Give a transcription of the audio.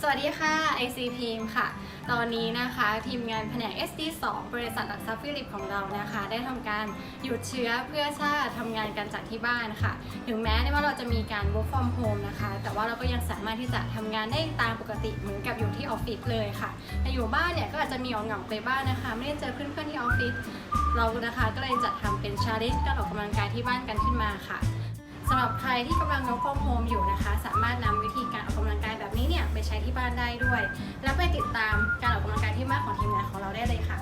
สวัสดีค่ะ IC พีมค่ะ ตอนนี้นะคะทีมงานแผนก SD2 บริษัทหลักทรัพย์ฟิลิปของเรานะคะ ได้ทำการหยุดเชื้อเพื่อชาติทำงานกันจากที่บ้านค่ะ ถึงแม้ว่าเราจะมีการ work from home นะคะ แต่ว่าเราก็ยังสามารถที่จะทำงานได้ตามปกติเหมือนกับอยู่ที่ออฟฟิศเลยค่ะแต่อยู่บ้านเนี่ยก็อาจจะมีเหงาๆไปบ้างนะคะ ไม่ได้เจอเพื่อนๆที่ออฟฟิศเรานะคะก็เลยจัดทำเป็นชาเลนจ์การออกกำลังกายที่บ้านกันขึ้นมาค่ะสำหรับใครที่กำลัง work from home อยู่นะคะ บ้านได้ด้วย และไปติดตามการออกกำลังกายที่มากของทีมงานของเราได้เลยค่ะ